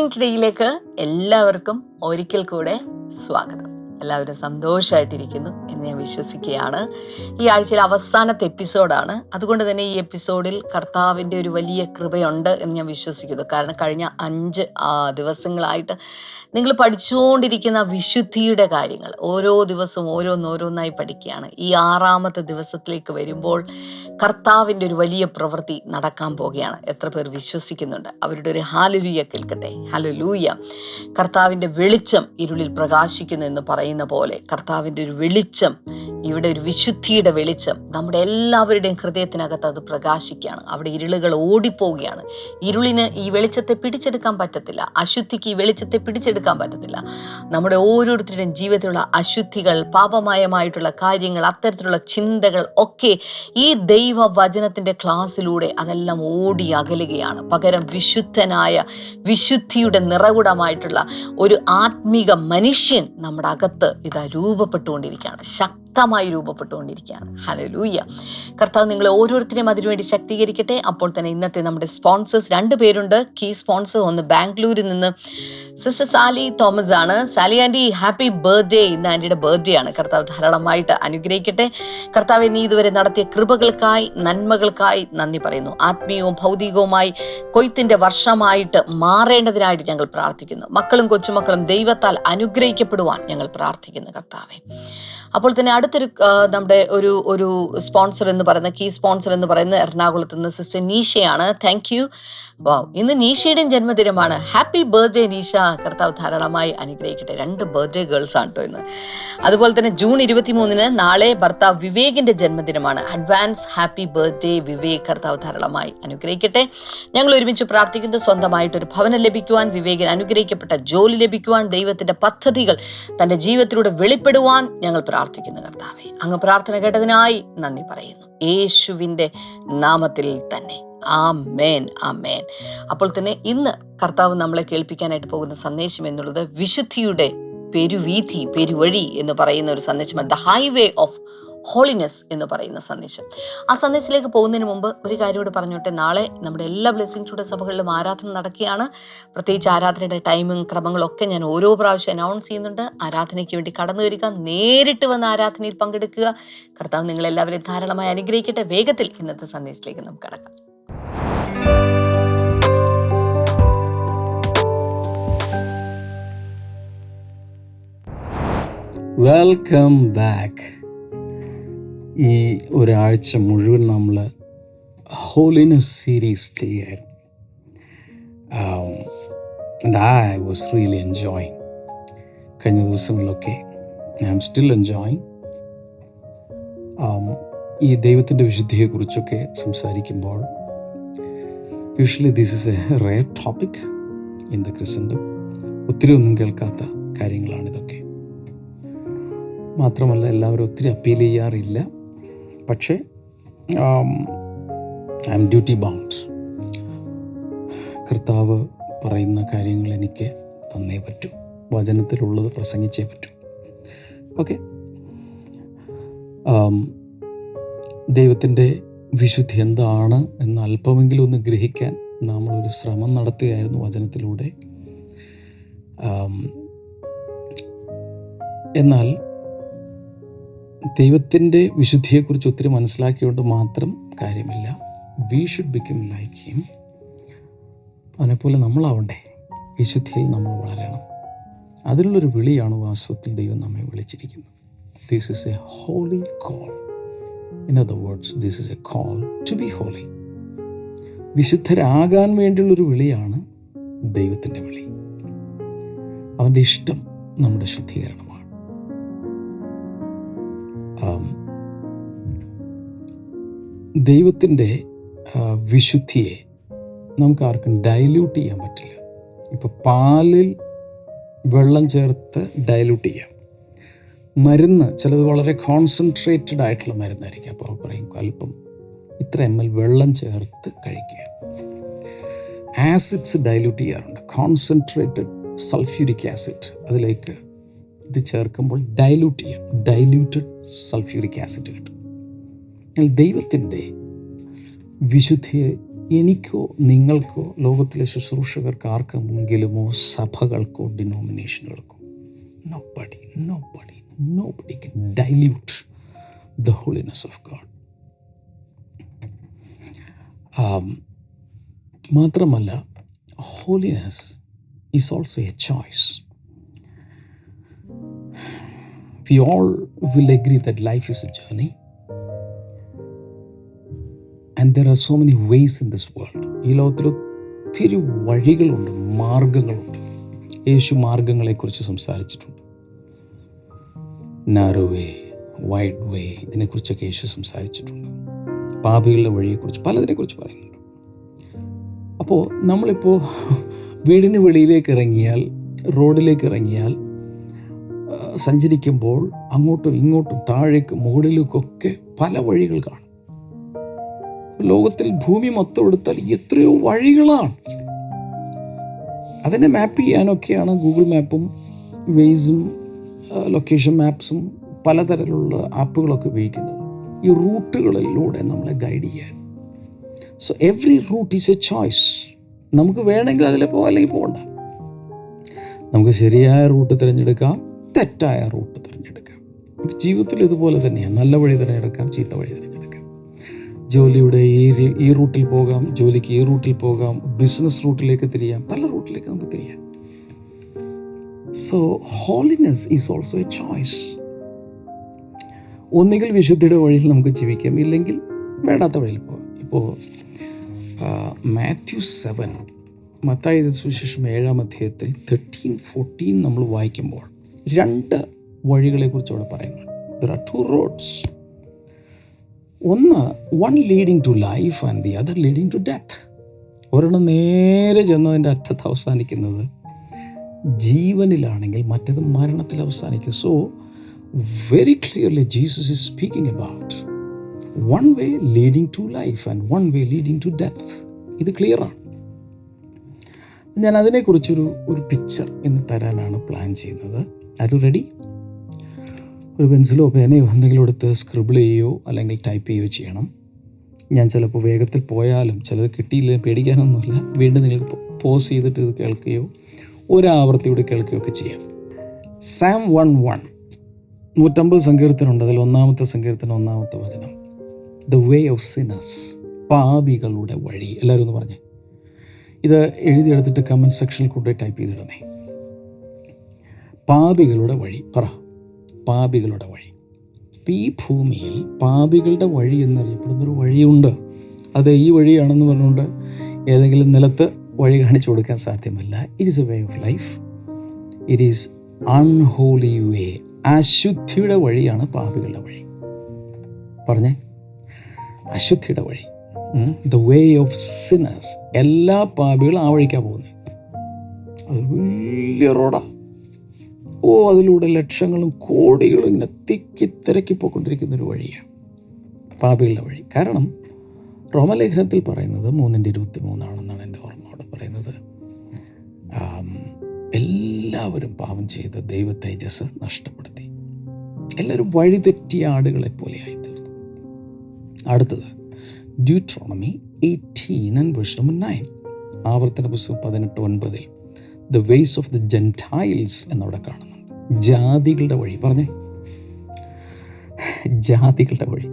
Blessing ടുഡേയിലേക്ക് എല്ലാവർക്കും ഒരിക്കൽ കൂടെ സ്വാഗതം. എല്ലാവരും സന്തോഷമായിട്ടിരിക്കുന്നു എന്ന് ഞാൻ വിശ്വസിക്കുകയാണ്. ഈ ആഴ്ചയിലെ അവസാനത്തെ എപ്പിസോഡാണ്. അതുകൊണ്ട് തന്നെ ഈ എപ്പിസോഡിൽ കർത്താവിന്റെ ഒരു വലിയ കൃപയുണ്ട് എന്ന് ഞാൻ വിശ്വസിക്കുന്നു. കാരണം കഴിഞ്ഞ അഞ്ച് ദിവസങ്ങളായിട്ട് നിങ്ങൾ പഠിച്ചുകൊണ്ടിരിക്കുന്ന വിശുദ്ധിയുടെ കാര്യങ്ങൾ ഓരോ ദിവസവും ഓരോന്നോരോന്നായി പഠിക്കുകയാണ്. ഈ ആറാമത്തെ ദിവസത്തിലേക്ക് വരുമ്പോൾ കർത്താവിന്റെ ഒരു വലിയ പ്രവൃത്തി നടക്കാൻ പോവുകയാണ്. എത്ര പേർ വിശ്വസിക്കുന്നുണ്ട്? അവരുടെ ഒരു ഹാലലൂയ കേൾക്കട്ടെ. ഹാലലൂയ. കർത്താവിന്റെ വെളിച്ചം ഇരുളിൽ പ്രകാശിക്കുന്നു എന്ന് പറയുന്ന പോലെ കർത്താവിന്റെ ഒരു വെളിച്ചം ഇവിടെ ഒരു വിശുദ്ധിയുടെ വെളിച്ചം നമ്മുടെ എല്ലാവരുടെയും ഹൃദയത്തിനകത്ത് അത് പ്രകാശിക്കുകയാണ്. അവിടെ ഇരുളുകൾ ഓടിപ്പോവുകയാണ്. ഇരുളിന് ഈ വെളിച്ചത്തെ പിടിച്ചെടുക്കാൻ പറ്റത്തില്ല. അശുദ്ധിക്ക് ഈ വെളിച്ചത്തെ പിടിച്ചെടുക്കാൻ പറ്റത്തില്ല. നമ്മുടെ ഓരോരുത്തരുടെയും ജീവിതത്തിലുള്ള അശുദ്ധികൾ പാപമയമായിട്ടുള്ള കാര്യങ്ങൾ അത്തരത്തിലുള്ള ചിന്തകൾ ഒക്കെ ഈ ദൈവ വചനത്തിന്റെ ക്ലാസ്സിലൂടെ അതെല്ലാം ഓടി അകലുകയാണ്. പകരം വിശുദ്ധനായ വിശുദ്ധിയുടെ നിറകുടമായിട്ടുള്ള ഒരു ആത്മീക മനുഷ്യൻ നമ്മുടെ അകത്ത് ഇതാ രൂപപ്പെട്ടുകൊണ്ടിരിക്കുകയാണ്. ശക്തമായി രൂപപ്പെട്ടുകൊണ്ടിരിക്കുകയാണ്. ഹലലൂയ്യ കർത്താവ് നിങ്ങളെ ഓരോരുത്തരെയും അതിനുവേണ്ടി ശക്തീകരിക്കട്ടെ. അപ്പോൾ തന്നെ ഇന്നത്തെ നമ്മുടെ സ്പോൺസേഴ്സ് രണ്ട് പേരുണ്ട്. കീ സ്പോൺസർ ഒന്ന് ബാംഗ്ലൂരിൽ നിന്ന് സിസ്റ്റർ സാലി തോമസ് ആണ്. സാലി ആന്റി ഹാപ്പി ബർത്ത്ഡേ ഇന്ന് ആന്റിയുടെ ബർത്ത്ഡേ ആണ്. കർത്താവ് ധാരാളമായിട്ട് അനുഗ്രഹിക്കട്ടെ. കർത്താവ് നീ ഇതുവരെ നടത്തിയ കൃപകൾക്കായി നന്മകൾക്കായി നന്ദി പറയുന്നു. ആത്മീയവും ഭൗതികവുമായി കൊയ്ത്തിന്റെ വർഷമായിട്ട് മാറേണ്ടതിനായിട്ട് ഞങ്ങൾ പ്രാർത്ഥിക്കുന്നു. മക്കളും കൊച്ചുമക്കളും ദൈവത്താൽ അനുഗ്രഹിക്കപ്പെടുവാൻ ഞങ്ങൾ പ്രാർത്ഥിക്കുന്നു കർത്താവെ. അപ്പോൾ തന്നെ അടുത്തൊരു നമ്മുടെ ഒരു ഒരു സ്പോൺസർ എന്ന് പറയുന്ന കീ സ്പോൺസർ എന്ന് പറയുന്ന എറണാകുളത്ത് നിന്ന് സിസ്റ്റർ നീഷയാണ്. Thank you. വാവ് ഇന്ന് നീഷയുടെയും ജന്മദിനമാണ്. Happy birthday Neesha. കർത്താവ് ധാരാളമായി അനുഗ്രഹിക്കട്ടെ. രണ്ട് ബർത്ത്ഡേ ഗേൾസ് ആണ് ഇന്ന്. അതുപോലെ തന്നെ ജൂൺ ഇരുപത്തി മൂന്നിന് നാളെ ഭർത്താവ് വിവേകിന്റെ ജന്മദിനമാണ്. അഡ്വാൻസ് ഹാപ്പി ബർത്ത്ഡേ വിവേക് കർത്താവ് ധാരാളമായി അനുഗ്രഹിക്കട്ടെ. ഞങ്ങൾ ഒരുമിച്ച് പ്രാർത്ഥിക്കുന്നത് സ്വന്തമായിട്ടൊരു ഭവനം ലഭിക്കുവാൻ വിവേകിന് അനുഗ്രഹിക്കപ്പെട്ട ജോലി ലഭിക്കുവാൻ ദൈവത്തിന്റെ പദ്ധതികൾ തന്റെ ജീവിതത്തിലൂടെ വെളിപ്പെടുവാൻ ഞങ്ങൾ പ്രാർത്ഥിക്കുന്നു കർത്താവെ. അങ്ങ് പ്രാർത്ഥന കേട്ടതിനായി നന്ദി പറയുന്നു. യേശുവിന്റെ നാമത്തിൽ തന്നെ. ആമേൻ ആമേൻ. അപ്പോൾ തന്നെ ഇന്ന് കർത്താവ് നമ്മളെ കേൾപ്പിക്കാനായിട്ട് പോകുന്ന സന്ദേശം എന്നുള്ളത് വിശുദ്ധിയുടെ പെരുവീഥി പെരുവഴി എന്ന് പറയുന്ന ഒരു സന്ദേശമാണ്. ദ ഹൈവേ ഓഫ് ഹോളിനെസ് എന്ന് പറയുന്ന സന്ദേശം. ആ സന്ദേശത്തിലേക്ക് പോകുന്നതിന് മുമ്പ് ഒരു കാര്യം കൂടെ പറഞ്ഞോട്ടെ. നാളെ നമ്മുടെ എല്ലാ ബ്ലെസ്സിംഗ് ടുഡേ സഭകളിലും ആരാധന നടക്കുകയാണ്. പ്രത്യേകിച്ച് ആരാധനയുടെ ടൈമും ക്രമങ്ങളൊക്കെ ഞാൻ ഓരോ പ്രാവശ്യം അനൗൺസ് ചെയ്യുന്നുണ്ട്. ആരാധനയ്ക്ക് വേണ്ടി കടന്നു വരിക നേരിട്ട് വന്ന് ആരാധനയിൽ പങ്കെടുക്കുക. കർത്താവ് നിങ്ങളെല്ലാവരെയും ധാരാളമായി അനുഗ്രഹിക്കട്ടെ. വേഗത്തിൽ ഇന്നത്തെ സന്ദേശത്തിലേക്ക് നമുക്ക് കടക്കാം. വെൽക്കം ബാക്ക് ഈ ഒരാഴ്ച മുഴുവൻ നമ്മൾ ഹോളിനെസ് സീരീസ് ചെയ്യായിരുന്നു. ഐ വാസ് റിയലി എൻജോയിങ് കഴിഞ്ഞ ദിവസങ്ങളിലൊക്കെ ഐ ആം സ്റ്റിൽ എൻജോയിങ് ഈ ദൈവത്തിന്റെ വിശുദ്ധിയെക്കുറിച്ചൊക്കെ സംസാരിക്കുമ്പോൾ usually this is a rare topic in the Christendom ഒത്തിരി ഒന്നും കേൾക്കാത്ത കാര്യങ്ങളാണിതൊക്കെ മാത്രമല്ല എല്ലാവരും ഒത്തിരി അപ്പീൽ ചെയ്യാറില്ല. പക്ഷേ ഐ എം ഡ്യൂട്ടി ബൗണ്ട് കർത്താവ് പറയുന്ന കാര്യങ്ങൾ എനിക്ക് തന്നേ പറ്റൂ. വചനത്തിലുള്ളത് പ്രസംഗിച്ചേ പറ്റൂ. ഓക്കെ ദൈവത്തിന്റെ വിശുദ്ധി എന്താണ് എന്ന് അല്പമെങ്കിലും ഒന്ന് ഗ്രഹിക്കാൻ നമ്മളൊരു ശ്രമം നടത്തുകയായിരുന്നു വചനത്തിലൂടെ. എന്നാൽ ദൈവത്തിന്റെ വിശുദ്ധിയെക്കുറിച്ച് ഒത്തിരി മനസ്സിലാക്കിയോണ്ട് മാത്രം കാര്യമില്ല. We should become like him അതിനെപ്പോലെ നമ്മളാവണ്ടേ. വിശുദ്ധിയിൽ നമ്മൾ വളരണം. അതിനുള്ളൊരു വിളിയാണ് വാസ്തവത്തിൽ ദൈവം നമ്മെ വിളിച്ചിരിക്കുന്നത്. This is a holy call in other words this is a call to be holy വിശുദ്ധരാകാൻ വേണ്ടിയുള്ളൊരു വിളിയാണ് ദൈവത്തിന്റെ വിളി. അവന്റെ ഇഷ്ടം നമ്മുടെ ശുദ്ധീകരണമാണ്. ദൈവത്തിന്റെ വിശുദ്ധിയെ നമുക്ക് ആർക്കും ഡൈല്യൂട്ട് ചെയ്യാൻ പറ്റില്ല. ഇപ്പോൾ പാലിൽ വെള്ളം ചേർത്ത് ഡൈല്യൂട്ട് ചെയ്യാം. മരുന്ന് ചിലത് വളരെ കോൺസെൻട്രേറ്റഡ് ആയിട്ടുള്ള മരുന്നായിരിക്കും. അപ്പോൾ പറയും അല്പം ഇത്ര എം എൽ വെള്ളം ചേർത്ത് കഴിക്കുക. ആസിഡ്സ് ഡൈല്യൂട്ട് ചെയ്യാറുണ്ട്. കോൺസെൻട്രേറ്റഡ് സൾഫ്യൂരിക് ആസിഡ് അതിലേക്ക് ഇത് ചേർക്കുമ്പോൾ ഡൈല്യൂട്ട് ചെയ്യാം. ഡൈല്യൂട്ടഡ് സൾഫ്യൂരിക് ആസിഡ് കിട്ടും. എന്നാൽ ദൈവത്തിന്റെ വിശുദ്ധിയെ എനിക്കോ നിങ്ങൾക്കോ ലോകത്തിലെ ശുശ്രൂഷകർക്ക് ആർക്കെങ്കിലുമോ സഭകൾക്കോ ഡിനോമിനേഷനുകൾക്കോ nobody nobody nobody can dilute the holiness of God മാത്രമല്ല holiness is also a choice we all will agree that life is a journey and there are so many ways in this world ഈ ലോകത്തിൽ ഒത്തിരി വഴികളുണ്ട് മാർഗങ്ങളുണ്ട്. യേശു മാർഗങ്ങളെക്കുറിച്ച് സംസാരിച്ചിട്ടുണ്ട്. Narrow വേ wide വേ ഇതിനെക്കുറിച്ചൊക്കെ യേശു സംസാരിച്ചിട്ടുണ്ട്. പാപികളുടെ വഴിയെക്കുറിച്ച് പലതിനെക്കുറിച്ച് പറയുന്നുണ്ട്. അപ്പോൾ നമ്മളിപ്പോൾ വീടിന് വെളിയിലേക്ക് ഇറങ്ങിയാൽ റോഡിലേക്ക് ഇറങ്ങിയാൽ സഞ്ചരിക്കുമ്പോൾ അങ്ങോട്ടും ഇങ്ങോട്ടും താഴേക്കും മുകളിലേക്കൊക്കെ പല വഴികൾ കാണും. ലോകത്തിൽ ഭൂമി മൊത്തം എടുത്താൽ എത്രയോ വഴികളാണ്. അതിനെ മാപ്പ് ചെയ്യാനൊക്കെയാണ് ഗൂഗിൾ മാപ്പും വെയ്സും ലൊക്കേഷൻ മാപ്സും പലതരത്തിലുള്ള ആപ്പുകളൊക്കെ ഉപയോഗിക്കുന്നത്. ഈ റൂട്ടുകളിലൂടെ നമ്മളെ ഗൈഡ് ചെയ്യാൻ. So every route is a choice നമുക്ക് വേണമെങ്കിൽ അതിൽ പോകാം അല്ലെങ്കിൽ പോകണ്ട നമുക്ക് ശരിയായ റൂട്ട് തിരഞ്ഞെടുക്കാം തെറ്റായ റൂട്ട് തിരഞ്ഞെടുക്കാം. ജീവിതത്തിൽ ഇതുപോലെ തന്നെയാണ് നല്ല വഴി തിരഞ്ഞെടുക്കാം ചീത്ത വഴി തിരഞ്ഞെടുക്കാം. ജോലിയുടെ ഈ ഈ റൂട്ടിൽ പോകാം ജോലിക്ക് ഈ റൂട്ടിൽ പോകാം ബിസിനസ് റൂട്ടിലേക്ക് തിരിയാം. പല റൂട്ടിലേക്ക് നമുക്ക് തിരിയാം. So holiness is also a choice ഒന്നുകിൽ വിശുദ്ധിയുടെ വഴിയിൽ നമുക്ക് ജീവിക്കാം ഇല്ലെങ്കിൽ വേണ്ടാത്ത വഴിയിൽ പോകാം. ഇപ്പോൾ മാത്യു സെവൻ മത്തായ സുവിശേഷം ഏഴാം അധ്യായത്തിൽ തേർട്ടീൻ ഫോർട്ടീൻ നമ്മൾ വായിക്കുമ്പോൾ രണ്ട് വഴികളെക്കുറിച്ച് അവിടെ പറയുന്നു. ദർ ആർ ടു റോഡ്സ് ഒന്ന് one leading to life and the other leading to death ഒരെണ്ണം നേരെ ചെന്നതിന്റെ അറ്റത്ത് അവസാനിക്കുന്നത് ജീവനിലാണെങ്കിൽ മറ്റേത് മരണത്തിൽ അവസാനിക്കും. So very clearly Jesus is speaking about one way leading to life and one way leading to death ഇത് ക്ലിയറാണ് ഞാൻ അതിനെക്കുറിച്ചൊരു ഒരു പിക്ചർ ഇന്ന് തരാനാണ് പ്ലാൻ ചെയ്യുന്നത്. യു റെഡി ഒരു പെൻസിലോ പേനയോ എന്തെങ്കിലും എടുത്ത് സ്ക്രിബിൾ ചെയ്യുകയോ അല്ലെങ്കിൽ ടൈപ്പ് ചെയ്യുകയോ ചെയ്യണം. ഞാൻ ചിലപ്പോൾ വേഗത്തിൽ പോയാലും ചിലത് കിട്ടിയില്ല പേടിക്കാനൊന്നുമില്ല. വീണ്ടും നിങ്ങൾക്ക് പോസ് ചെയ്തിട്ട് ഇത് കേൾക്കുകയോ ഒരാവർത്തിയോടെ കേൾക്കുകയൊക്കെ ചെയ്യാം. സാം വൺ വൺ നൂറ്റമ്പത് സങ്കീർത്തനുണ്ട് അതിൽ ഒന്നാമത്തെ സങ്കീർത്തനം ഒന്നാമത്തെ വചനം. ദ വേ ഓഫ് സിനസ് പാപികളുടെ വഴി. എല്ലാവരും ഒന്ന് പറഞ്ഞേ. ഇത് എഴുതിയെടുത്തിട്ട് കമന്റ് സെക്ഷനിൽ കൂടെ ടൈപ്പ് ചെയ്തിടുന്നേ. പാപികളുടെ വഴി. പറ. പാപികളുടെ വഴി. അപ്പം ഈ ഭൂമിയിൽ പാപികളുടെ വഴി എന്നറിയപ്പെടുന്നൊരു വഴിയുണ്ട്. അത് ഈ വഴിയാണെന്ന് പറഞ്ഞുകൊണ്ട് ഏതെങ്കിലും നിലത്ത് വഴി കാണിച്ചു കൊടുക്കാൻ സാധ്യമല്ല. It is a way of life it is unholy way അശുദ്ധിയുടെ വഴിയാണ് പാപികളുടെ വഴി. പറഞ്ഞേ? അശുദ്ധിയുടെ വഴി. ദ വേ ഓഫ് സിനസ് എല്ലാ പാപികളും ആ വഴിക്കാണ് പോകുന്നത് അത് വലിയ റോഡാണ് ഓ അതിലൂടെ ലക്ഷങ്ങളും കോടികളും ഇങ്ങനെ തിക്കി തിരക്കി പോയിക്കൊണ്ടിരിക്കുന്ന ഒരു വഴിയാണ് പാപികളുടെ വഴി. കാരണം റോമലേഖനത്തിൽ പറയുന്നത് മൂന്നിന്റെ ഇരുപത്തി മൂന്നാണെന്നാണ് എല്ലാവരും പാപം ചെയ്ത് ദൈവ തേജസ് നഷ്ടപ്പെടുത്തി. എല്ലാവരും വഴിതെറ്റിയ ആടുകളെ പോലെയായി തീർന്നു. അടുത്തത് Deuteronomy eighteen and verse number nine ആവർത്തന പുസ്തകം പതിനെട്ട് ഒൻപതിൽ the ways of the gentiles എന്നവിടെ കാണുന്നുണ്ട്. ജാതികളുടെ വഴി പറഞ്ഞേ. ജാതികളുടെ വഴി.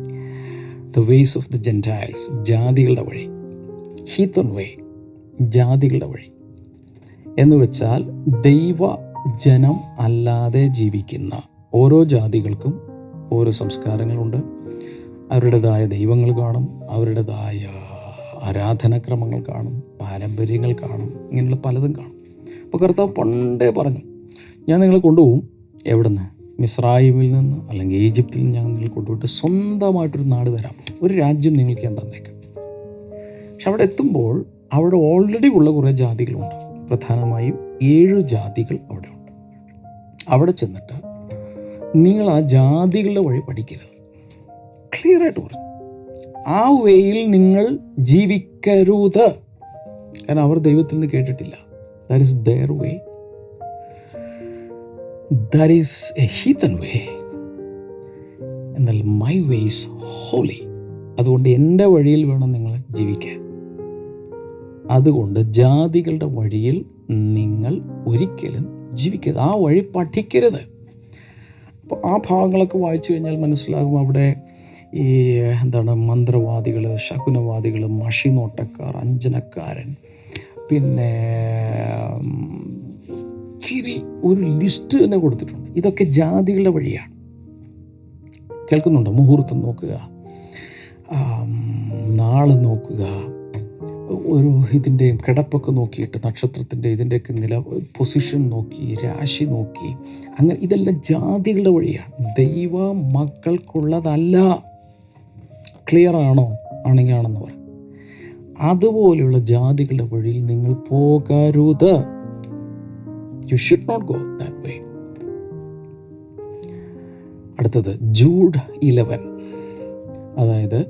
The ways of the gentiles ജാതികളുടെ വഴി. ഹീത്തൺ വേ ജാതികളുടെ വഴി. എന്ന് വെച്ചാൽ ദൈവ ജനം അല്ലാതെ ജീവിക്കുന്ന ഓരോ ജാതികൾക്കും ഓരോ സംസ്കാരങ്ങളുണ്ട്. അവരുടേതായ ദൈവങ്ങൾ കാണും അവരുടേതായ ആരാധനാക്രമങ്ങൾ കാണും പാരമ്പര്യങ്ങൾ കാണും ഇങ്ങനെയുള്ള പലതും കാണും. അപ്പോൾ കർത്താവ് പണ്ടേ പറഞ്ഞു ഞാൻ നിങ്ങളെ കൊണ്ടുപോകും. എവിടെ നിന്ന് മിസ്രായിമിൽ നിന്ന് അല്ലെങ്കിൽ ഈജിപ്തിൽ നിന്ന് ഞാൻ നിങ്ങളെ കൊണ്ടുപോയിട്ട് സ്വന്തമായിട്ടൊരു നാട് തരാം. ഒരു രാജ്യം നിങ്ങൾക്ക് ഞാൻ തന്നേക്കാം. പക്ഷെ അവിടെ എത്തുമ്പോൾ അവിടെ ഓൾറെഡി ഉള്ള കുറേ ജാതികളുണ്ട്. പ്രധാനമായും ഏഴ് ജാതികൾ അവിടെ ഉണ്ട്. അവിടെ ചെന്നിട്ട് നിങ്ങൾ ആ ജാതികളുടെ വഴി പഠിക്കരുത്. ക്ലിയർ ആയിട്ട് പറഞ്ഞു. ആ വേയിൽ നിങ്ങൾ ജീവിക്കരുത്. കാരണം അവർ ദൈവത്തിൽ നിന്ന് കേട്ടിട്ടില്ല. That is their way that is a heathen way എന്നാൽ മൈ വേ ഈസ് ഹോളി അതുകൊണ്ട് എന്റെ വഴിയിൽ വേണം നിങ്ങൾ ജീവിക്കാൻ. അതുകൊണ്ട് ജാതികളുടെ വഴിയിൽ നിങ്ങൾ ഒരിക്കലും ജീവിക്കരുത്. ആ വഴി പഠിക്കരുത്. അപ്പോൾ ആ ഭാഗങ്ങളൊക്കെ വായിച്ചു കഴിഞ്ഞാൽ മനസ്സിലാകും അവിടെ ഈ എന്താണ് മന്ത്രവാദികൾ ശകുനവാദികൾ മഷിനോട്ടക്കാർ അഞ്ജനക്കാരൻ പിന്നെ തിരി ഒരു ലിസ്റ്റ് തന്നെ കൊടുത്തിട്ടുണ്ട്. ഇതൊക്കെ ജാതികളുടെ വഴിയാണ്. കേൾക്കുന്നുണ്ടോ? മുഹൂർത്തം നോക്കുക നാൾ നോക്കുക ഒരു ഇതിന്റെയും കിടപ്പൊക്കെ നോക്കിയിട്ട് നക്ഷത്രത്തിന്റെ ഇതിന്റെയൊക്കെ നില പൊസിഷൻ നോക്കി രാശി നോക്കി അങ്ങനെ ഇതെല്ലാം ജാതികളുടെ വഴിയാണ്. ദൈവ മക്കൾക്കുള്ളതല്ല. ക്ലിയർ ആണോ? ആണെങ്കിൽ ആണെന്ന് പറ അതുപോലെയുള്ള ജാതികളുടെ വഴിയിൽ നിങ്ങൾ പോകരുത്. You should not go that way അടുത്തത് ജൂഡ് ഇലവൻ അതായത്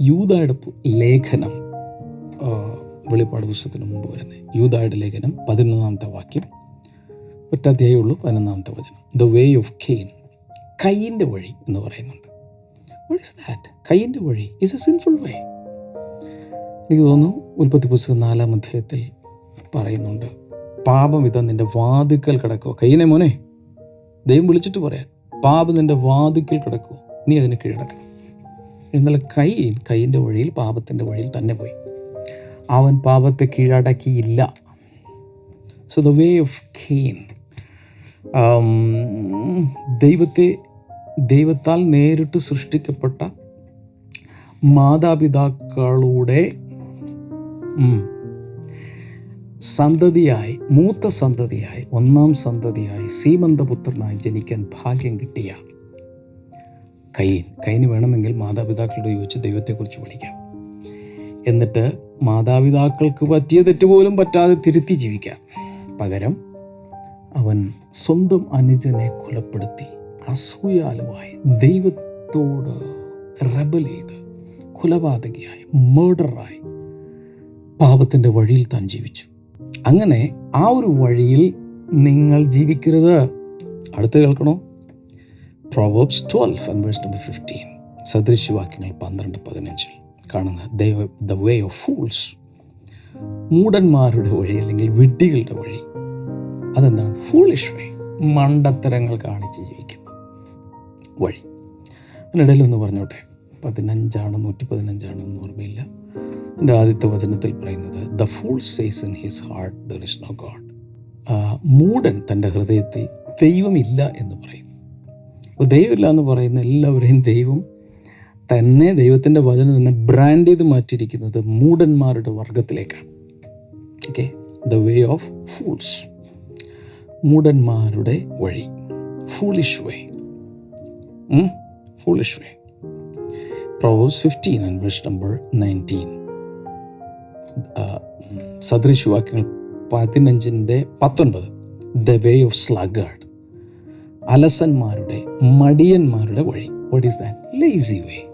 യൂതായുടെ ലേഖനം. വെളിപ്പാട് പുസ്തകത്തിന് മുമ്പ് വരുന്നത് യൂതായുടെ ലേഖനം പതിനൊന്നാമത്തെ വാക്യം. ഒറ്റ അധ്യായമുള്ളൂ പതിനൊന്നാമത്തെ വചനം. ദ വേ ഓഫ് കെയിൻ കൈയിന്റെ വഴി എന്ന് പറയുന്നുണ്ട്. വാട്ട് ഇസ് ദാറ്റ് കൈയിന്റെ വഴി. ഇസ് എ സിൻഫുൾ വേ എനിക്ക് തോന്നുന്നു ഉൽപ്പത്തി പുസ്തകം നാലാം അധ്യായത്തിൽ പറയുന്നുണ്ട് പാപം ഇതാ നിന്റെ വാതിക്കൽ കിടക്കുമോ കൈനെ മോനെ ദൈവം വിളിച്ചിട്ട് പറയാൻ പാപം നിന്റെ വാതിക്കൽ കിടക്കുമോ നീ അതിന് കീഴടക്കണം. എന്നാൽ കൈ കൈയിന്റെ വഴിയിൽ പാപത്തിന്റെ വഴിയിൽ തന്നെ പോയി. അവൻ പാപത്തെ കീഴടക്കിയില്ല. So the way of Cain ദൈവത്തെ ദൈവത്താൽ നേരിട്ട് സൃഷ്ടിക്കപ്പെട്ട മാതാപിതാക്കളുടെ സന്തതിയായി മൂത്ത സന്തതിയായി ഒന്നാം സന്തതിയായി സീമന്തപുത്രനായി ജനിക്കാൻ ഭാഗ്യം കിട്ടിയ കൈൻ കൈന് വേണമെങ്കിൽ മാതാപിതാക്കളുടെ ചോദിച്ച് ദൈവത്തെക്കുറിച്ച് പഠിക്കാം. എന്നിട്ട് മാതാപിതാക്കൾക്ക് പറ്റിയ തെറ്റ് പോലും പറ്റാതെ തിരുത്തി ജീവിക്കാം. പകരം അവൻ സ്വന്തം അനുജനെ കൊലപ്പെടുത്തി അസൂയാലുവായി ദൈവത്തോട് റബൽ ചെയ്ത് കൊലപാതകിയായി മേഡറായി പാപത്തിന്റെ വഴിയിൽ താൻ ജീവിച്ചു. അങ്ങനെ ആ ഒരു വഴിയിൽ നിങ്ങൾ ജീവിക്കരുത്. അടുത്ത് കേൾക്കണോ? Proverbs twelve and number fifteen സദൃശ്യവാക്യങ്ങൾ പന്ത്രണ്ട് പതിനഞ്ചിൽ. കാണുന്ന ദൈവ ദ വേ ഓഫ് ഫൂൾസ് മൂടന്മാരുടെ വഴി അല്ലെങ്കിൽ വിഡ്ഢികളുടെ വഴി. അതെന്താണ്? ഫൂളിഷ് വേ മണ്ടത്തരങ്ങൾ കാണിച്ച് ജീവിക്കുന്ന വഴി. അതിനിടയിൽ ഒന്ന് പറഞ്ഞോട്ടെ? പതിനഞ്ചാണ് നൂറ്റി പതിനഞ്ചാണ് എന്ന് ഓർമ്മയില്ല. എന്റെ ആദ്യത്തെ വചനത്തിൽ പറയുന്നത് the fool says in his heart there is no God മൂടൻ തന്റെ ഹൃദയത്തിൽ ദൈവമില്ല എന്ന് പറയുന്നു. അപ്പോൾ ദൈവമില്ല എന്ന് പറയുന്ന എല്ലാവരെയും ദൈവം തന്നെ ദൈവത്തിന്റെ വചനം തന്നെ ബ്രാൻഡ് ചെയ്ത് മാറ്റിയിരിക്കുന്നത് മൂടന്മാരുടെ വർഗത്തിലേക്കാണ്. Okay the way of fools മൂടന്മാരുടെ വഴി. Foolish way foolish way Proverbs fifteen and verse number nineteen സദൃശവാക്യങ്ങൾ പതിനഞ്ചിന്റെ പത്തൊൻപത്. ദ വേ ഓഫ് സ്ലഗാഡ് അലസന്മാരുടെ മടിയന്മാരുടെ വഴി. What is that lazy way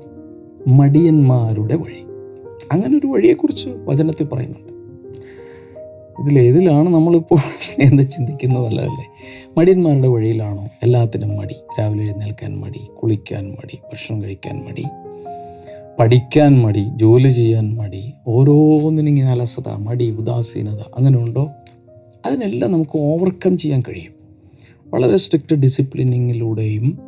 മടിയന്മാരുടെ വഴി. അങ്ങനെ ഒരു വഴിയെക്കുറിച്ച് വചനത്തിൽ പറയുന്നുണ്ട്. ഇതിലേതിലാണ് നമ്മളിപ്പോൾ എന്താ ചിന്തിക്കുന്നതല്ലേ മടിയന്മാരുടെ വഴിയിലാണോ എല്ലാത്തിനും മടി? രാവിലെ എഴുന്നേൽക്കാൻ മടി കുളിക്കാൻ മടി ഭക്ഷണം കഴിക്കാൻ മടി പഠിക്കാൻ മടി ജോലി ചെയ്യാൻ മടി ഓരോന്നിനിങ്ങനെ അലസത മടി ഉദാസീനത അങ്ങനെ ഉണ്ടോ അതിനെല്ലാം നമുക്ക് ഓവർകം ചെയ്യാൻ കഴിയും. വളരെ സ്ട്രിക്റ്റ് ഡിസിപ്ലിനിങ്ങിലൂടെയും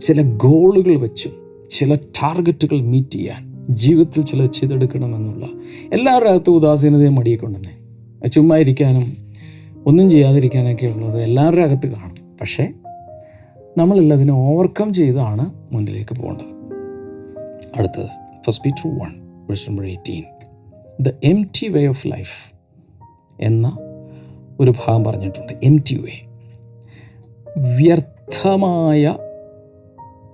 ചില ഗോളുകൾ വെച്ചും ചില ടാർഗറ്റുകൾ മീറ്റ് ചെയ്യാൻ ജീവിതത്തിൽ ചില ചെയ്തെടുക്കണമെന്നുള്ള എല്ലാവരുടെ അകത്തും ഉദാസീനതയും മടിയൊക്കെ ചുമ്മാ ഇരിക്കാനും ഒന്നും ചെയ്യാതിരിക്കാനൊക്കെ ഉള്ളത് എല്ലാവരുടെ അകത്ത് കാണും. പക്ഷേ നമ്മളെല്ലാം അതിനെ ഓവർകം ചെയ്താണ് മുന്നിലേക്ക് പോകേണ്ടത്. അടുത്തത് first Peter one verse number eighteen the empty way of life എന്ന ഒരു ഭാഗം പറഞ്ഞിട്ടുണ്ട്. എം ടി വേ വ്യർത്ഥമായ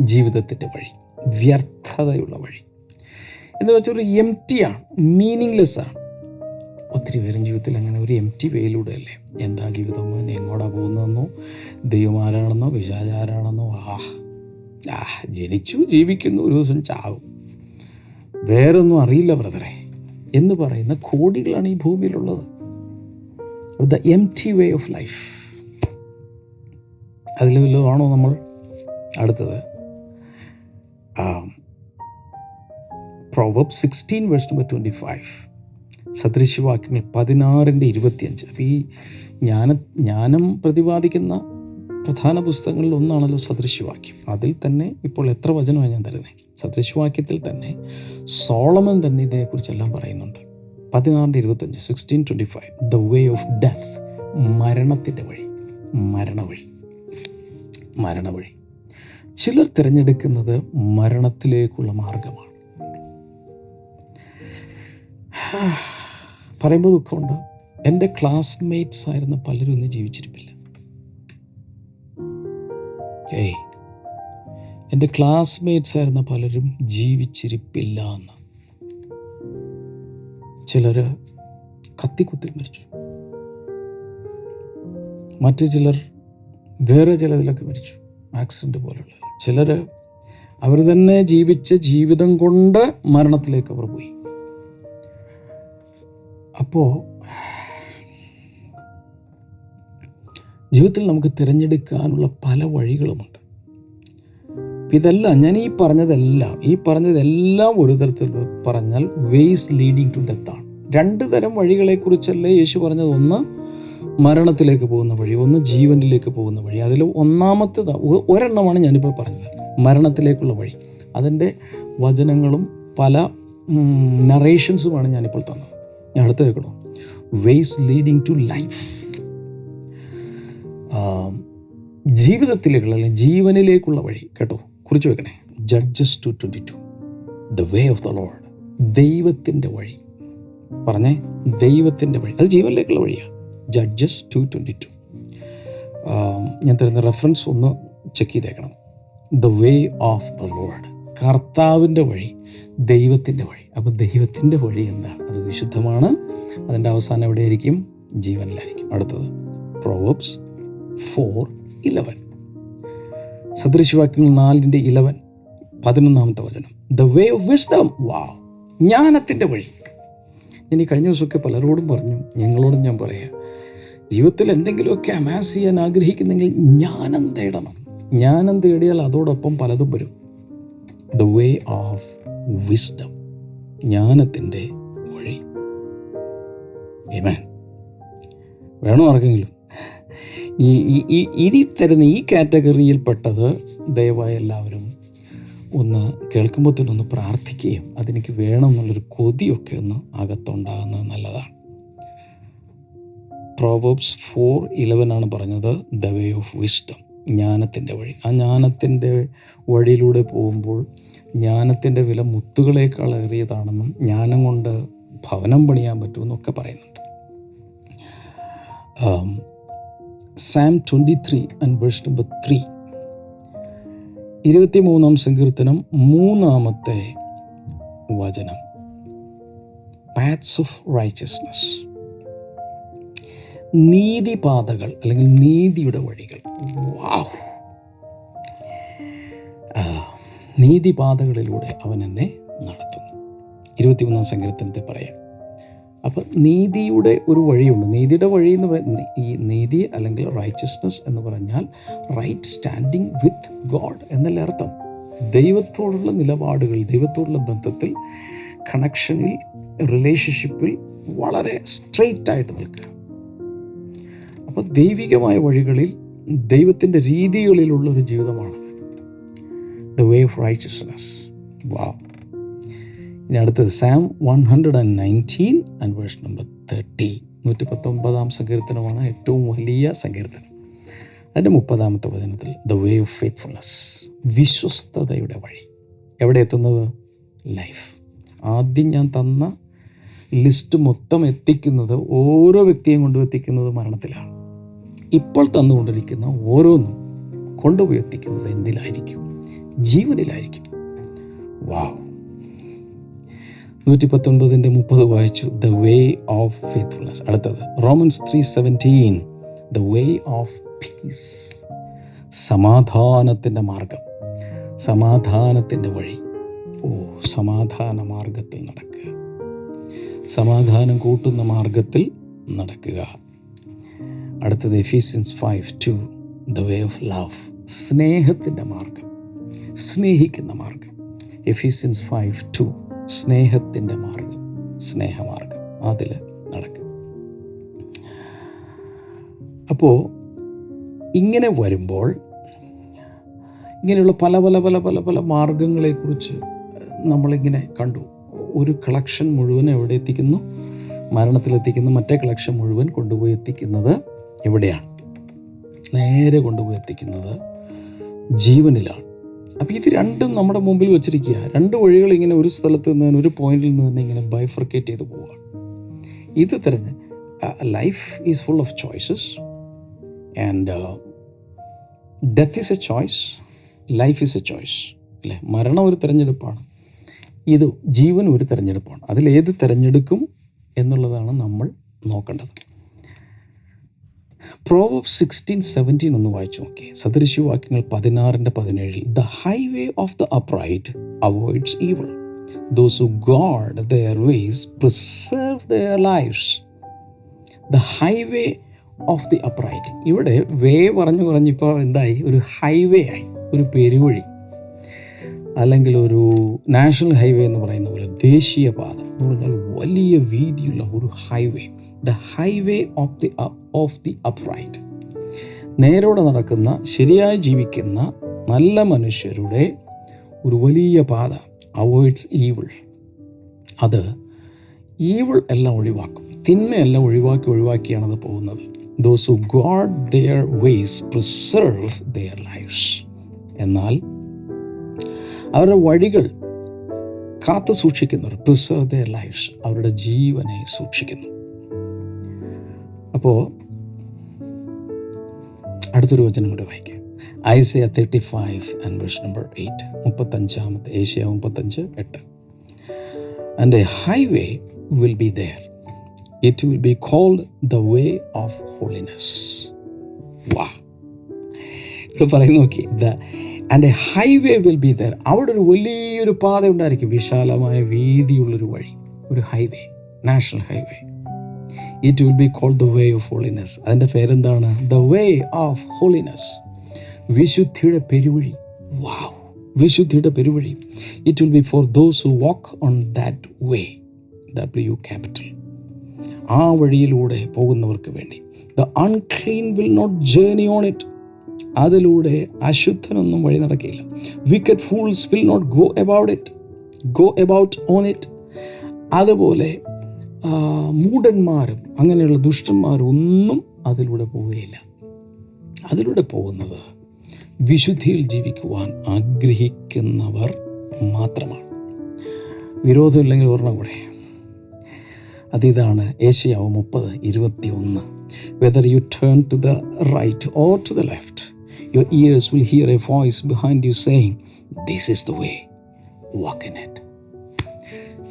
ജീവിതത്തിന്റെ വഴി. വ്യർത്ഥതയുള്ള വഴി. എന്ന് വെച്ചാൽ ഒരു എം ടി ആണ് മീനിങ്ലെസ് ആണ്. ഒത്തിരി പേരും ജീവിതത്തിൽ അങ്ങനെ ഒരു എം ടി വേയിലൂടെ അല്ലേ എന്താ ജീവിതം? എന്ന് എങ്ങോട്ടാ പോകുന്നതെന്നോ? ദൈവമാരാണെന്നോ? വിശാചാരാണെന്നോ ആഹ് ആ ജനിച്ചു ജീവിക്കുന്നു ഒരു ദിവസം ചാവും. വേറൊന്നും അറിയില്ല ബ്രദറെ. എന്ന് പറയുന്ന കോടികളാണ് ഈ ഭൂമിയിലുള്ളത്. The empty way of life വല്ലതുമാണോ നമ്മൾ? അടുത്തത്. Proverb sixteen verse number twenty five സദൃശ്യവാക്യങ്ങൾ പതിനാറിന്റെ ഇരുപത്തിയഞ്ച്. അപ്പോൾ ഈ ജ്ഞാന ജ്ഞാനം പ്രതിപാദിക്കുന്ന പ്രധാന പുസ്തകങ്ങളിൽ ഒന്നാണല്ലോ സദൃശ്യവാക്യം അതിൽ തന്നെ ഇപ്പോൾ എത്ര വചനമാണ് ഞാൻ തരുന്നത് സദൃശ്യവാക്യത്തിൽ തന്നെ സോളമൻ തന്നെ ഇതിനെക്കുറിച്ചെല്ലാം പറയുന്നുണ്ട്. പതിനാറിന്റെ ഇരുപത്തഞ്ച് sixteen twenty five the way of death മരണത്തിന്റെ വഴി. മരണവഴി. മരണവഴി. ചിലർ തിരഞ്ഞെടുക്കുന്നത് മരണത്തിലേക്കുള്ള മാർഗമാണ്. പറയുമ്പോൾ ദുഃഖമുണ്ട്. എന്റെ ക്ലാസ്മേറ്റ്സ് ആയിരുന്ന പലരും ഇന്ന് ജീവിച്ചിരിപ്പില്ല. ഏയ് എന്റെ ക്ലാസ്മേറ്റ്സ് ആയിരുന്ന പലരും ജീവിച്ചിരിപ്പില്ല എന്ന്. ചിലർ കത്തിക്കുത്തിൽ മരിച്ചു. മറ്റു ചിലർ വേറെ ചിലതിലൊക്കെ മരിച്ചു. ആക്സിഡന്റ് പോലുള്ള ചിലർ അവർ തന്നെ ജീവിച്ച ജീവിതം കൊണ്ട് മരണത്തിലേക്ക് അവർ പോയി. അപ്പോൾ ജീവിതത്തിൽ നമുക്ക് തിരഞ്ഞെടുക്കാനുള്ള പല വഴികളുമുണ്ട്. ഇതെല്ലാം ഞാൻ ഈ പറഞ്ഞതെല്ലാം ഈ പറഞ്ഞതെല്ലാം ഒരു തരത്തിൽ പറഞ്ഞാൽ വേസ് ലീഡിങ് ടു ഡെത്താണ് രണ്ട് തരം വഴികളെക്കുറിച്ചല്ലേ യേശു പറഞ്ഞത്? ഒന്ന് മരണത്തിലേക്ക് പോകുന്ന വഴി ഒന്ന് ജീവനിലേക്ക് പോകുന്ന വഴി. അതിൽ ഒന്നാമത്തേത് ഒരെണ്ണമാണ് ഞാനിപ്പോൾ പറഞ്ഞത്. മരണത്തിലേക്കുള്ള വഴി. അതിന്റെ വചനങ്ങളും പല നറേഷൻസുമാണ് ഞാനിപ്പോൾ തന്നത്. ഞാൻ അടുത്ത് കേൾക്കണോ? വേസ് ലീഡിങ് ടു ലൈഫ് ജീവിതത്തിലേക്കുള്ള അല്ലെങ്കിൽ ജീവനിലേക്കുള്ള വഴി. കേട്ടോ കുറിച്ച് വെക്കണേ. Judges two twenty two the way of the Lord ദൈവത്തിന്റെ വഴി. പറഞ്ഞേ ദൈവത്തിന്റെ വഴി. അത് ജീവനിലേക്കുള്ള വഴിയാണ് ജഡ്ജസ് ടു ട്വന്റി ടു ഞാൻ തരുന്ന റെഫറൻസ് ഒന്ന് ചെക്ക് ചെയ്തേക്കണം. The way of the Lord കർത്താവിന്റെ വഴി ദൈവത്തിന്റെ വഴി. അപ്പോൾ ദൈവത്തിന്റെ വഴി എന്താണ്? അത് വിശുദ്ധമാണ്. അതിന്റെ അവസാനം എവിടെയായിരിക്കും? ജീവനിലായിരിക്കും. അടുത്തത് പ്രോവബ്സ് ഫോർ ഇലവൻ സദൃശവാക്യങ്ങൾ നാലിന്റെ ഇലവൻ പതിനൊന്നാമത്തെ വചനം. ദ വേ ഓഫ് വിസ്ഡം വാ ജ്ഞാനത്തിന്റെ വഴി. ഞാൻ ഈ കഴിഞ്ഞ ദിവസമൊക്കെ പലരോടും പറഞ്ഞു ഞങ്ങളോടും ഞാൻ പറയാം ജീവിതത്തിൽ എന്തെങ്കിലുമൊക്കെ അമാസ് ചെയ്യാൻ ആഗ്രഹിക്കുന്നെങ്കിൽ ജ്ഞാനം തേടണം. ജ്ഞാനം തേടിയാൽ അതോടൊപ്പം പലതും വരും. ദ വേ ഓഫ് വിസ്ഡം ജ്ഞാനത്തിന്റെ വഴി. വേണോ ആർക്കെങ്കിലും? ഈ ഇനി തരുന്ന ഈ കാറ്റഗറിയിൽപ്പെട്ടത് ദയവായി എല്ലാവരും ഒന്ന് കേൾക്കുമ്പോൾ തന്നെ ഒന്ന് പ്രാർത്ഥിക്കുകയും അതെനിക്ക് വേണം എന്നുള്ളൊരു കൊതിയൊക്കെ ഒന്ന് അകത്തുണ്ടാകുന്നത് നല്ലതാണ്. പ്രോബോബ്സ് ഫോർ ഇലവൻ ആണ് പറഞ്ഞത് ദ വേ ഓഫ് വിസ്ഡം. ജ്ഞാനത്തിന്റെ വഴി. ആ ജ്ഞാനത്തിന്റെ വഴിയിലൂടെ പോകുമ്പോൾ ജ്ഞാനത്തിന്റെ വില മുത്തുകളേക്കാൾ ഏറിയതാണെന്നും ജ്ഞാനം കൊണ്ട് ഭവനം പണിയാൻ പറ്റുമെന്നൊക്കെ പറയുന്നുണ്ട്. Psalm twenty three and verse number three ഇരുപത്തിമൂന്നാം സങ്കീർത്തനം മൂന്നാമത്തെ വചനം. പാത്സ് ഓഫ് റൈച്ചസ്നസ് നീതിപാതകൾ അല്ലെങ്കിൽ നീതിയുടെ വഴികൾ. നീതിപാതകളിലൂടെ അവൻ എന്നെ നടത്തുന്നു ഇരുപത്തിമൂന്നാം സങ്കീർത്തനത്തെ പറയാം. അപ്പം നീതിയുടെ ഒരു വഴിയുണ്ട്. നീതിയുടെ വഴി എന്ന് പറയുന്നത് ഈ നീതി അല്ലെങ്കിൽ റൈച്ചസ്നസ് എന്ന് പറഞ്ഞാൽ റൈറ്റ് സ്റ്റാൻഡിങ് വിത്ത് ഗോഡ് എന്നല്ല അർത്ഥം? ദൈവത്തോടുള്ള നിലപാടുകൾ ദൈവത്തോടുള്ള ബന്ധത്തിൽ കണക്ഷനിൽ റിലേഷൻഷിപ്പിൽ വളരെ സ്ട്രെയിറ്റ് ആയിട്ട് നിൽക്കുക. അപ്പോൾ ദൈവികമായ വഴികളിൽ ദൈവത്തിന്റെ രീതികളിലുള്ള ഒരു ജീവിതമാണത് ദ വേ ഓഫ് റൈച്ചസ്നസ് വാ ഇനി അടുത്തത് Psalm one hundred and nineteen and verse number thirty നൂറ്റി പത്തൊമ്പതാം സങ്കീർത്തനമാണ് ഏറ്റവും വലിയ സങ്കീർത്തനം. അതിന്റെ മുപ്പതാമത്തെ വചനത്തിൽ ദ വേ ഓഫ് ഫെയ്ത്ത്ഫുൾനെസ് വിശ്വസ്തതയുടെ വഴി. എവിടെ എത്തുന്നത്? ലൈഫ് ആദ്യം ഞാൻ തന്ന ലിസ്റ്റ് മൊത്തം എത്തിക്കുന്നത് ഓരോ വ്യക്തിയും കൊണ്ടും എത്തിക്കുന്നത് മരണത്തിലാണ്. ഇപ്പോൾ തന്നുകൊണ്ടിരിക്കുന്ന ഓരോന്നും കൊണ്ടുപോയി എത്തിക്കുന്നത് എന്തിലായിരിക്കും? ജീവനിലായിരിക്കും. വാവ്. നൂറ്റി പത്തൊൻപതിന്റെ മുപ്പത് വായിച്ചു. ദ വേ ഓഫ് ഫെയ്ത്ത്ഫുൾനെസ് അടുത്തത്. Romans three seventeen the way of peace സമാധാനത്തിന്റെ മാർഗം. സമാധാനത്തിന്റെ വഴി. ഓ സമാധാന മാർഗത്തിൽ നടക്കുക. സമാധാനം കൂട്ടുന്ന മാർഗത്തിൽ നടക്കുക. അടുത്തത് Ephesians five two the way of love സ്നേഹത്തിന്റെ മാർഗം. സ്നേഹിക്കുന്ന മാർഗം. എഫീസിയൻസ് ഫൈവ് ടു സ്നേഹത്തിന്റെ മാർഗം. സ്നേഹമാർഗം. അതിൽ നടക്കും. അപ്പോൾ ഇങ്ങനെ വരുമ്പോൾ ഇങ്ങനെയുള്ള പല പല പല പല പല മാർഗങ്ങളെക്കുറിച്ച് നമ്മളിങ്ങനെ കണ്ടു. ഒരു കളക്ഷൻ മുഴുവൻ എവിടെ എത്തിക്കുന്നു? മരണത്തിലെത്തിക്കുന്നു. മറ്റേ കളക്ഷൻ മുഴുവൻ കൊണ്ടുപോയി എത്തിക്കുന്നത് എവിടെയാണ് നേരെ കൊണ്ടുപോയി എത്തിക്കുന്നത് ജീവനിലാണ്. അപ്പോൾ ഇത് രണ്ടും നമ്മുടെ മുമ്പിൽ വെച്ചിരിക്കുക. രണ്ട് വഴികൾ ഇങ്ങനെ ഒരു സ്ഥലത്ത് നിന്ന് ഒരു പോയിന്റിൽ നിന്ന് തന്നെ ഇങ്ങനെ ബൈഫർക്കേറ്റ് ചെയ്ത് പോവുകയാണ്. ഇത് തിരഞ്ഞ് life is full of choices and death is a choice life is a choice അല്ലേ? മരണം ഒരു തിരഞ്ഞെടുപ്പാണ്. ഇത് ജീവൻ ഒരു തിരഞ്ഞെടുപ്പാണ്. അതിലേത് തിരഞ്ഞെടുക്കും എന്നുള്ളതാണ് നമ്മൾ നോക്കേണ്ടത്. പ്രോവബ് സിക്സ്റ്റീൻ സെവന്റീൻ ഒന്ന് വായിച്ചു നോക്കി സദൃശിവാക്യങ്ങൾ പതിനാറിന്റെ പതിനേഴിൽ the highway of the upright avoids evil those who guard their ways preserve their lives the highway of the upright ഇവിടെ വേ പറഞ്ഞു പറഞ്ഞിപ്പോൾ എന്തായി? ഒരു ഹൈവേ ആയി. ഒരു പെരുവഴി. അല്ലെങ്കിൽ ഒരു നാഷണൽ ഹൈവേ എന്ന് പറയുന്ന പോലെ ദേശീയപാത എന്ന് പറഞ്ഞാൽ വലിയ വീതിയുള്ള ഒരു highway. The highway of the of the upright നേരോടെ നടക്കുന്ന ശരിയായി ജീവിക്കുന്ന നല്ല മനുഷ്യരുടെ ഒരു വലിയ പാത. അവോയ്ഡ്സ് ഈവിൾ അത് ഈവിൾ എല്ലാം ഒഴിവാക്കും. തിന്മയെല്ലാം ഒഴിവാക്കി ഒഴിവാക്കിയാണ് അത് പോകുന്നത്. Those who guard their ways preserve their lives എന്നാൽ അവരുടെ വഴികൾ കാത്തു സൂക്ഷിക്കുന്നവർ പ്രിസർവ് ദ ലൈഫ് അവരുടെ ജീവനെ സൂക്ഷിക്കുന്നു. അപ്പോൾ അടുത്തൊരു വചനം കൂടെ വായിക്കാം. Isaiah thirty five and verse number eight മുപ്പത്തഞ്ചാമത്തെ Asia മുപ്പത്തഞ്ച് എട്ട്. And a highway will be there it will be called the way of holiness വാ ഇവിടെ പറയുന്നു നോക്കി. The and a highway will be there അവിടെ ഒരു വലിയൊരു പാത ഉണ്ടായിരിക്കും. വിശാലമായ വീതിയുള്ളൊരു വഴി. ഒരു highway national highway it will be called the way of holiness അതിന്റെ പേരെന്താണ്? ദ വേ ഓഫ് ഹോളിനെസ് വിശുദ്ധിയുടെ പെരുവഴി. വാവ് വിശുദ്ധിയുടെ പെരുവഴി. It will be for those who walk on that way W capital ആ വഴിയിലൂടെ പോകുന്നവർക്ക് വേണ്ടി. The unclean will not journey on it അതിലൂടെ അശുദ്ധനൊന്നും വഴി നടക്കില്ല. Wicked fools will not go about it go about on it അതുപോലെ മൂടന്മാരും അങ്ങനെയുള്ള ദുഷ്ടന്മാരും ഒന്നും അതിലൂടെ പോവുകയില്ല. അതിലൂടെ പോകുന്നത് വിശുദ്ധിയിൽ ജീവിക്കുവാൻ ആഗ്രഹിക്കുന്നവർ മാത്രമാണ്. വിരോധമില്ലെങ്കിൽ ഒരെണ്ണം കൂടെ. അതിതാണ് ഏഷ്യാവ് മുപ്പത് ഇരുപത്തി ഒന്ന് whether you turn to the right or to the left your ears will hear a voice behind you saying this is the way walk in it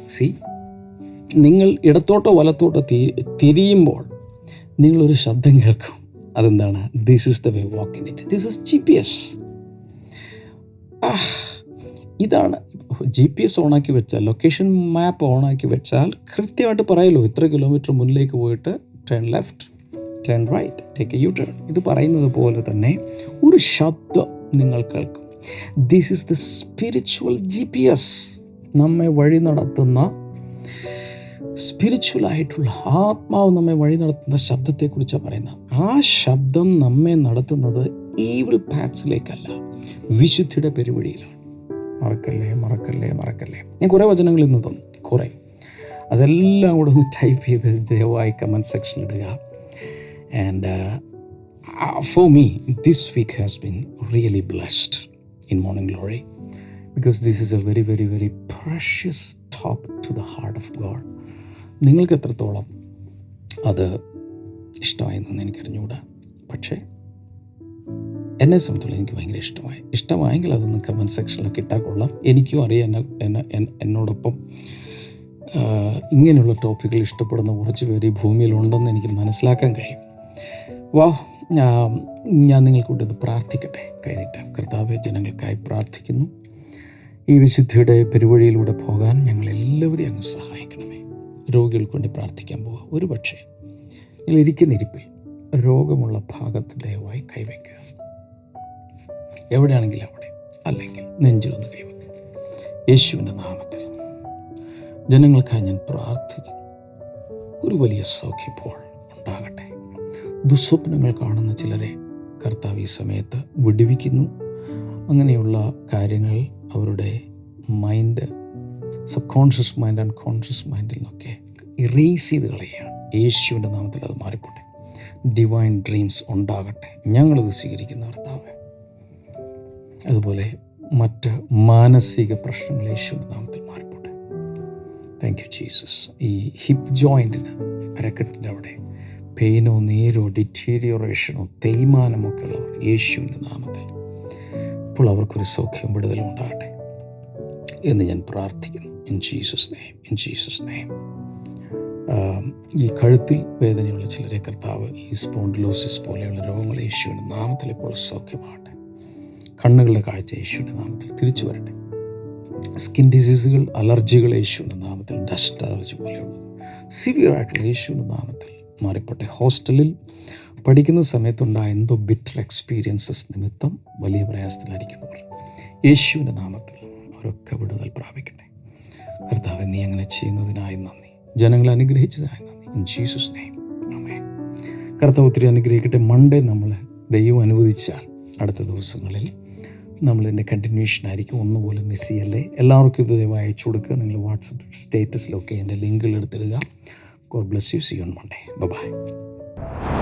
see നിങ്ങൾ ഇടത്തോട്ടോ വലത്തോട്ടോ തി തിരിയുമ്പോൾ നിങ്ങളൊരു ശബ്ദം കേൾക്കും. അതെന്താണ്? This is the way walk in it this is G P S ഇതാണ്. ജി പി എസ് ഓണാക്കി വെച്ചാൽ ലൊക്കേഷൻ മാപ്പ് ഓണാക്കി വെച്ചാൽ കൃത്യമായിട്ട് പറയല്ലോ ഇത്ര കിലോമീറ്റർ മുന്നിലേക്ക് പോയിട്ട് turn left turn right take a U turn ഇത് പറയുന്നത് പോലെ തന്നെ ഒരു ശബ്ദം നിങ്ങൾ കേൾക്കും. This is the spiritual G P S നമ്മെ വഴി നടത്തുന്ന സ്പിരിച്വൽ ആയിട്ടുള്ള ആത്മാവ് നമ്മെ വഴി നടത്തുന്ന ശബ്ദത്തെക്കുറിച്ചാണ് പറയുന്നത്. ആ ശബ്ദം നമ്മെ നടത്തുന്നത് ഈവിൾ പാത്സിലേക്കല്ല വിശുദ്ധിയുടെ പെരുവഴിയിലാണ്. മറക്കല്ലേ മറക്കല്ലേ മറക്കല്ലേ. ഞാൻ കുറേ വചനങ്ങൾ ഇന്ന് തന്നു കുറേ. അതെല്ലാം കൂടെ ഒന്ന് ടൈപ്പ് ചെയ്ത് ദയവായി കമന്റ് സെക്ഷൻ ഇടുക. And for me this week has been really blessed in morning glory because this is a very very very precious top to the heart of God നിങ്ങൾക്ക് എത്രത്തോളം അത് ഇഷ്ടമായി എന്ന് എനിക്കറിഞ്ഞുകൂടാ. പക്ഷേ എന്നെ സംബന്ധിച്ചുള്ള എനിക്ക് ഭയങ്കര ഇഷ്ടമായി. ഇഷ്ടമായെങ്കിൽ അതൊന്ന് കമന്റ് സെക്ഷനിലൊക്കെ ഇട്ടാൽ കൊള്ളാം. എനിക്കും അറിയാം എന്നെ എന്നെ എന്നോടൊപ്പം ഇങ്ങനെയുള്ള ടോപ്പിക്കുകൾ ഇഷ്ടപ്പെടുന്ന കുറച്ച് പേര് ഈ ഭൂമിയിലുണ്ടെന്ന് എനിക്ക് മനസ്സിലാക്കാൻ കഴിയും. വാ ഞാൻ ഞാൻ നിങ്ങൾക്ക് വേണ്ടി ഒന്ന് പ്രാർത്ഥിക്കട്ടെ. കൈനീട്ടാം. കർത്താവെ ജനങ്ങൾക്കായി പ്രാർത്ഥിക്കുന്നു. ഈ വിശുദ്ധിയുടെ പെരുവഴിയിലൂടെ പോകാൻ ഞങ്ങൾ എല്ലാവരെയും അങ്ങ് സഹായിക്കണമേ. രോഗികൾക്ക് വേണ്ടി പ്രാർത്ഥിക്കാൻ പോവുക. ഒരു പക്ഷേ നിങ്ങൾ ഇരിപ്പിൽ രോഗമുള്ള ഭാഗത്ത് ദയവായി കൈവയ്ക്കുക. എവിടെയാണെങ്കിലും അവിടെ അല്ലെങ്കിൽ നെഞ്ചിലൊന്ന് കൈവയ്ക്കുക യേശുവിന്റെ നാമത്തിൽ ജനങ്ങൾക്കായി ഞാൻ പ്രാർത്ഥിക്കുന്നു. ഒരു വലിയ സൗഖ്യം ഇപ്പോൾ ഉണ്ടാകട്ടെ. ദുസ്വപ്നങ്ങൾ കാണുന്ന ചിലരെ കർത്താവ് ഈ സമയത്ത് വിടുവിക്കുന്നു. അങ്ങനെയുള്ള കാര്യങ്ങൾ അവരുടെ mind sub conscious mind and conscious മൈൻഡിൽ നിന്നൊക്കെ ഇറേസ് ചെയ്ത് കളയുകയാണ്. യേശുവിന്റെ നാമത്തിൽ അത് മാറിപ്പോട്ടെ. ഡിവൈൻ ഡ്രീംസ് ഉണ്ടാകട്ടെ. ഞങ്ങളിത് സ്വീകരിക്കുന്ന കർത്താവ്. അതുപോലെ മറ്റ് മാനസിക പ്രശ്നങ്ങൾ യേശുവിന്റെ നാമത്തിൽ മാറിപ്പോട്ടെ. താങ്ക് യു ജീസസ് ഈ ഹിപ്പ് ജോയിന്റിന് അരക്കെട്ടിന്റെ അവിടെ പെയിനോ നീരോ ഡിറ്റീരിയോറേഷനോ തേയ്മാനമൊക്കെ ഉള്ളവർ യേശുവിന്റെ നാമത്തിൽ ഇപ്പോൾ അവർക്കൊരു സൗഖ്യം വിടുതലും ഉണ്ടാകട്ടെ എന്ന് ഞാൻ പ്രാർത്ഥിക്കുന്നു. In Jesus name in Jesus name ഈ കഴുത്തിൽ വേദനയുള്ള ചിലരെ കർത്താവ് ഈ സ്പോണ്ടിലോസിസ് പോലെയുള്ള രോഗങ്ങൾ യേശുവിന്റെ നാമത്തിൽ ഇപ്പോൾ സൗഖ്യമാകട്ടെ. കണ്ണുകളുടെ കാഴ്ച യേശുവിന്റെ നാമത്തിൽ തിരിച്ചു വരട്ടെ. സ്കിൻ ഡിസീസുകൾ അലർജികൾ യേശുവിന്റെ നാമത്തിൽ ഡസ്റ്റ് അലർജി പോലെയുള്ളത്. സിവിയർ ആയിട്ടുള്ള യേശുവിന്റെ നാമത്തിൽ മാറിപ്പോട്ടെ. ഹോസ്റ്റലിൽ പഠിക്കുന്ന സമയത്തുണ്ടായ എന്തോ ബിറ്റർ എക്സ്പീരിയൻസസ് നിമിത്തം വലിയ പ്രയാസത്തിലായിരിക്കുന്നവർ യേശുവിന്റെ നാമത്തിൽ അവരൊക്കെ വിടുതൽ പ്രാപിക്കട്ടെ. കർത്താവ് നീ അങ്ങനെ ചെയ്യുന്നതിനായി നന്ദി. ജനങ്ങളെ അനുഗ്രഹിച്ചതിനായി നന്ദി. ഇൻ ജീസസ് നെയ്മ് കർത്താവ് ഒത്തിരി അനുഗ്രഹിക്കട്ടെ. മൺഡേ നമ്മൾ ദൈവം അനുവദിച്ചാൽ അടുത്ത ദിവസങ്ങളിൽ നമ്മളിതിന്റെ കണ്ടിന്യൂഷൻ ആയിരിക്കും. ഒന്നുപോലും മിസ് ചെയ്യല്ലേ. എല്ലാവർക്കും ഇത് ദയവായി അയച്ചു കൊടുക്കുക. നിങ്ങൾ വാട്സപ്പ് സ്റ്റേറ്റസിലൊക്കെ എന്റെ ലിങ്കുകൾ എടുത്തിടുക. God bless you see on Monday bye